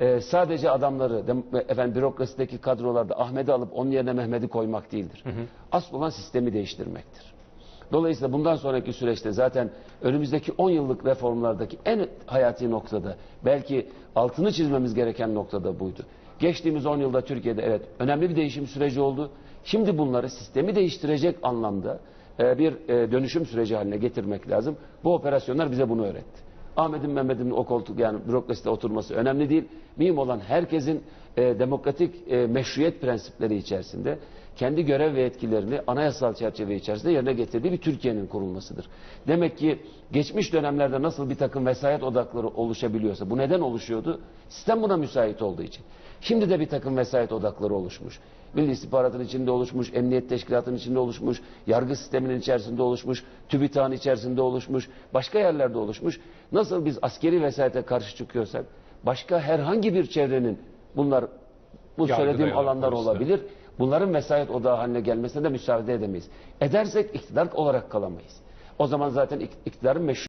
e, sadece adamları dem- efendim bürokrasideki kadrolarda Ahmet'i alıp onun yerine Mehmet'i koymak değildir. Asıl olan sistemi değiştirmektir. Dolayısıyla bundan sonraki süreçte zaten önümüzdeki 10 yıllık reformlardaki en hayati noktada belki altını çizmemiz gereken noktada buydu. Geçtiğimiz 10 yılda Türkiye'de evet önemli bir değişim süreci oldu. Şimdi bunları sistemi değiştirecek anlamda e, bir e, dönüşüm süreci haline getirmek lazım. Bu operasyonlar bize bunu öğretti. Ahmet'in Mehmet'in o koltuk yani bürokraside oturması önemli değil. Mühim olan herkesin e, demokratik e, meşruiyet prensipleri içerisinde kendi görev ve etkilerini anayasal çerçeve içerisinde yerine getirdiği bir Türkiye'nin kurulmasıdır. Demek ki geçmiş dönemlerde nasıl bir takım vesayet odakları oluşabiliyorsa bu neden oluşuyordu? Sistem buna müsait olduğu için. Şimdi de bir takım vesayet odakları oluşmuş. Milli istihbaratın içinde oluşmuş, emniyet teşkilatının içinde oluşmuş, yargı sisteminin içerisinde oluşmuş, TÜBİTAK'ın içerisinde oluşmuş, başka yerlerde oluşmuş. Nasıl biz askeri vesayete karşı çıkıyorsak, başka herhangi bir çevrenin bunlar bu Yargıda söylediğim alanlar poliste. olabilir. Bunların vesayet odağı haline gelmesine de müsaade edemeyiz. Edersek iktidar olarak kalamayız. O zaman zaten iktidarın meşru